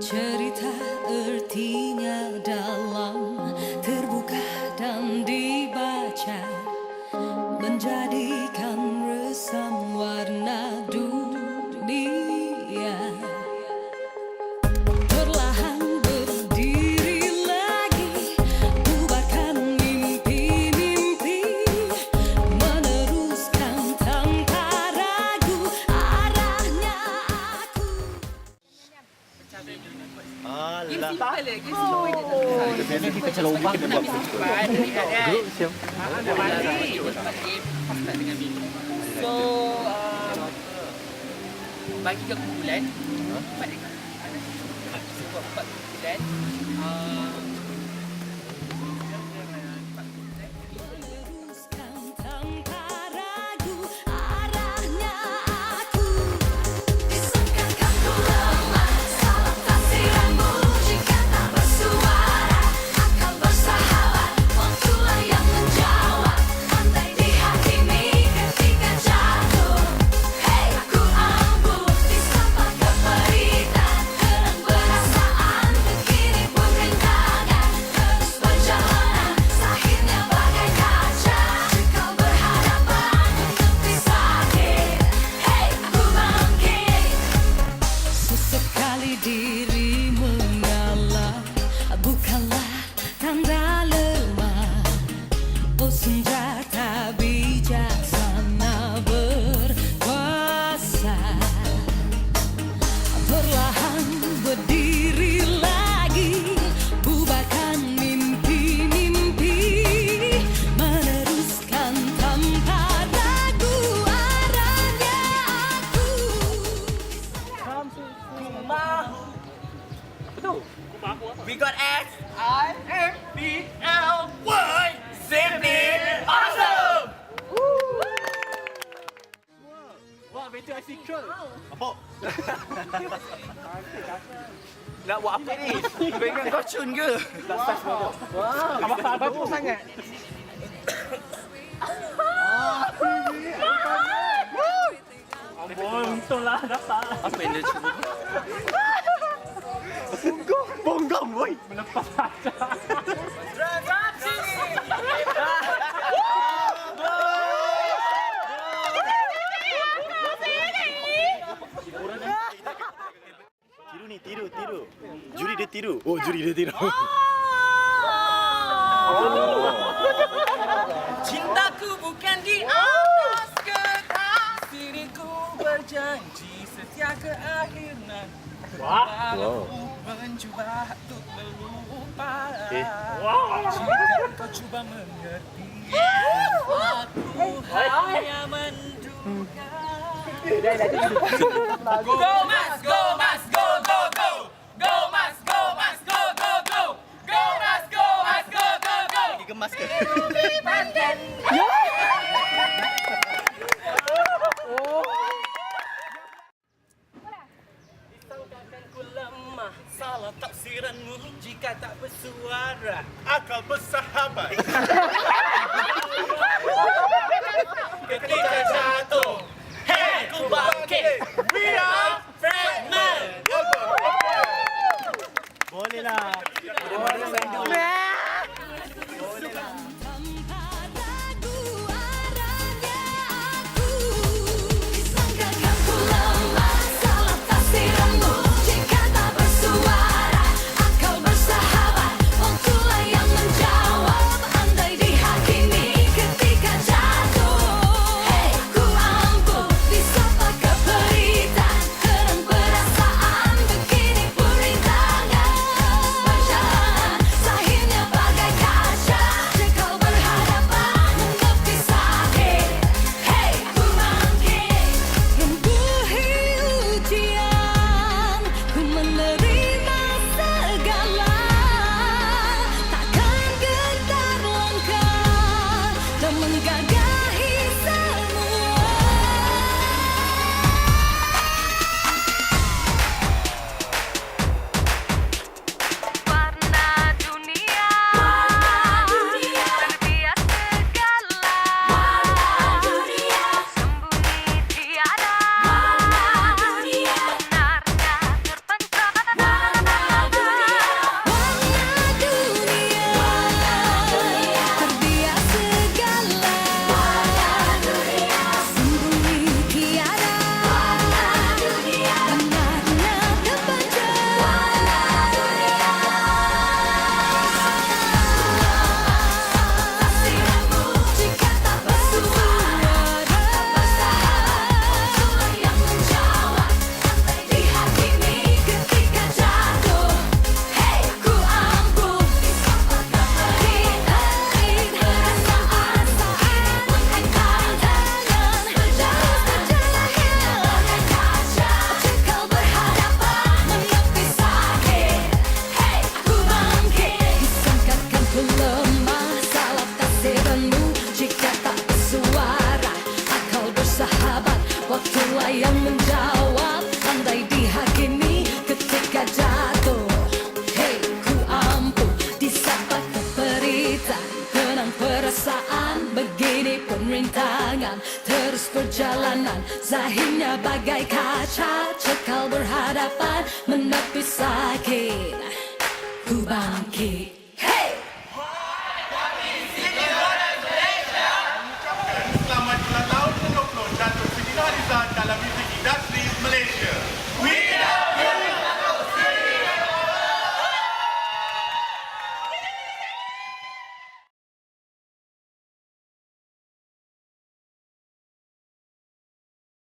Cerita artinya Biasanya kita macam lubang dia buat. Geruk siap. So uh, bagi ke bulan empat cukup empat bulan. Uh, Diri mengalah. Bukanlah tanda lemah. Oh senjata bijaksana berkuasa Artificial. Opo. Na wa finish. Eh. Bigyan ko chun ge. Dastas mo. Wow. Apa sabar po sanga? Ambon, tula na pa. Apa ini eh, cuba? Bonggam, bonggam, woi. Menepatkan. Oh, tiru. Cintaku bukan di atas kertas Diriku berjanji setia ke akhir nanti Wah Wow. Mencuba untuk melupa Eh. Jika kau cuba mengerti Aku hanya menduga Go taksiranmu Jika tak bersuara Akal bersahabat. Perjalanan, Zahirnya bagai kaca Cekal berhadapan menepuk